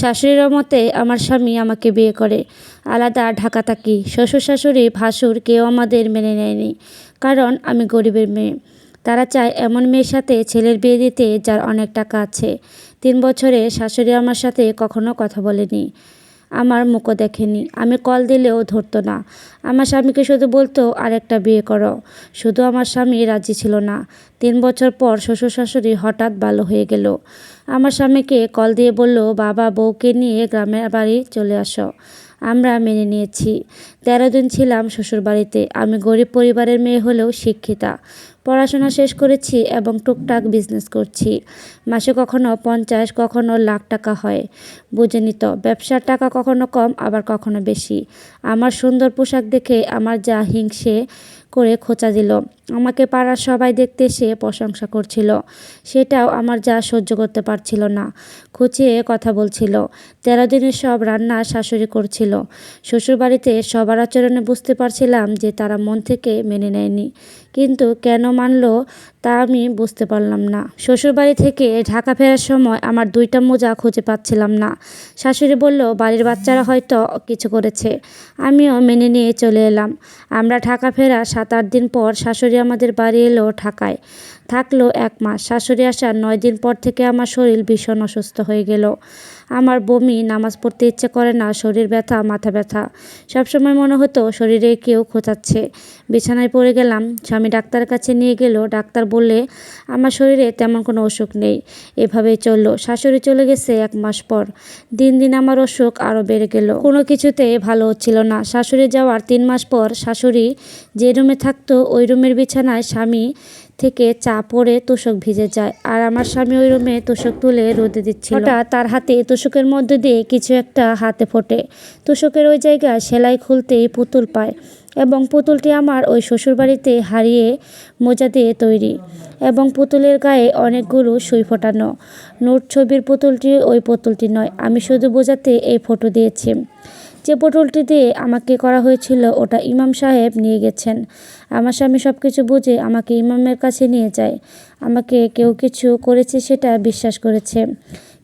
শাশুড়ির মতে, আমার স্বামী আমাকে বিয়ে করে। আলাদা ঢাকা থাকি। শ্বশুর শাশুড়ি ভাসুর কেউ আমাদের মেনে নেয়নি। কারণ আমি গরিবের মেয়ে। তারা চায় এমন মেয়ের সাথে ছেলের বিয়ে দিতে যার অনেক টাকা আছে। তিন বছরে শাশুড়ি আমার সাথে কখনো কথা বলেনি। আমার মুখও দেখেনি। আমি কল দিলেও ধরতো না। আমার স্বামীকে শুধু বলতো, আরেকটা বিয়ে করো। শুধু আমার স্বামী রাজি ছিল না। তিন বছর পর শ্বশুর শাশুড়ি হঠাৎ ভালো হয়ে গেল। আমার স্বামীকে কল দিয়ে বলল, বাবা, বউকে নিয়ে গ্রামের বাড়ি চলে আসো। আমরা মেনে নিয়েছি। তেরো দিন ছিলাম শ্বশুরবাড়িতে। আমি গরিব পরিবারের মেয়ে হলেও শিক্ষিতা। পড়াশোনা শেষ করেছি এবং টুকটাক বিজনেস করছি। মাসে কখনো পঞ্চাশ, কখনো লাখ টাকা হয়। বুঝে নিত ব্যবসার টাকা কখনো কম, আবার কখনো বেশি। আমার সুন্দর পোশাক দেখে আমার যা হিংসে করে খোঁচা দিল। আমাকে পাড়ার সবাই দেখতে সে প্রশংসা করছিল। সেটাও আমার যা সহ্য করতে পারছিল না। খুঁচিয়ে কথা বলছিল। তেরো দিনের সব রান্না শাশুড়ি করছিল। শ্বশুরবাড়িতে সবার আচরণে বুঝতে পারছিলাম যে তারা মন থেকে মেনে নেয়নি। কিন্তু কেন মানলো তা আমি বুঝতে পারলাম না। শ্বশুরবাড়ি থেকে ঢাকা ফেরার সময় আমার দুইটা মোজা খুঁজে পাচ্ছিলাম না। শাশুড়ি বলল, বাড়ির বাচ্চারা হয়তো কিছু করেছে। আমিও মেনে নিয়ে চলে এলাম। আমরা ঢাকা ফেরা সাত আট দিন পর শাশুড়ি আমাদের বাড়ি এলো ঢাকায়। থাকল এক মাস। শাশুড়ি আসার নয় দিন পর থেকে আমার শরীর ভীষণ অসুস্থ হয়ে গেল। আমার বমি, নামাজ পড়তে ইচ্ছে করে না, শরীর ব্যথা, মাথা ব্যথা। সবসময় মনে হতো শরীরে কেউ খোঁচাচ্ছে। বিছানায় পড়ে গেলাম, স্বামী ডাক্তারের কাছে নিয়ে গেল। ডাক্তার বললে, আমার শরীরে তেমন কোনো অসুখ নেই। এভাবেই চলল। শাশুড়ি চলে গেছে এক মাস পর। দিন দিন আমার অসুখ আরও বেড়ে গেল। কোনো কিছুতে ভালো হচ্ছিল না। শাশুড়ি যাওয়ার তিন মাস পর শাশুড়ি যে রুমে থাকতো, ওই রুমের বিছানায় স্বামী থেকে চা পরে তোষক ভিজে যায়। আর আমার স্বামী ওই রুমে তোষক তুলে রোদে দিচ্ছিল। হঠাৎ তার হাতে তোষকের মধ্যে দিয়ে কিছু একটা হাতে ফোটে। তোষকের ওই জায়গায় সেলাই খুলতেই পুতুল পায় এবং পুতুলটি আমার ওই শ্বশুরবাড়িতে হারিয়ে মোজা দিয়ে তৈরি এবং পুতুলের গায়ে অনেকগুলো সুই ফোটানো। নোট ছবির পুতুলটি ওই পুতুলটি নয়, আমি শুধু বোঝাতে এই ফটো দিয়েছি। যে পটলটি দিয়ে আমাকে করা হয়েছিল, ওটা ইমাম সাহেব নিয়ে গেছেন। আমার স্বামী সব কিছু বুঝে আমাকে ইমামের কাছে নিয়ে যায়। আমাকে কেউ কিছু করেছে সেটা বিশ্বাস করেছে।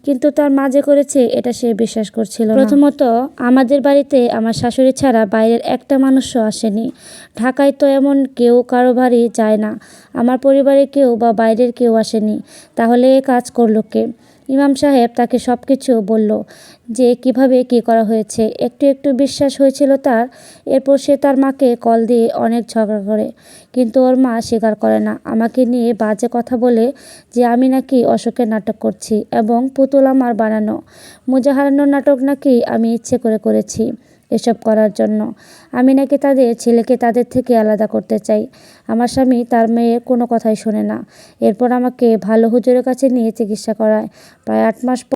কিন্তু তার মাঝে করেছে, এটা সে বিশ্বাস করছিল প্রথমত, আমাদের বাড়িতে আমার শাশুড়ি ছাড়া বাইরের একটা মানুষও আসেনি। ঢাকায় তো এমন কেউ কারও বাড়ি যায় না। আমার পরিবারে কেউ বা বাইরের কেউ আসেনি। তাহলে এ কাজ করল কে? ইমাম সাহেব তাকে সব কিছু বলল যে কীভাবে কি করা হয়েছে। একটু একটু বিশ্বাস হয়েছিল তার। এরপর সে তার মাকে কল দিয়ে অনেক ঝগড়া করে। কিন্তু ওর মা স্বীকার করে না। আমাকে নিয়ে বাজে কথা বলে যে আমি নাকি অশোকের নাটক করছি এবং পুতুল আমার বানানো। মোজাহারানোর নাটক নাকি আমি ইচ্ছে করে করেছি। এসব করার জন্য। আমি নাকি তাদের ছেলেকে তাদের থেকে আলাদা করতে চাই। আমার স্বামী তার মেয়ের কোনো কথাই শোনে না। এরপর আমাকে ভালো হুজুরের কাছে নিয়ে চিকিৎসা করায়। প্রায় আট মাস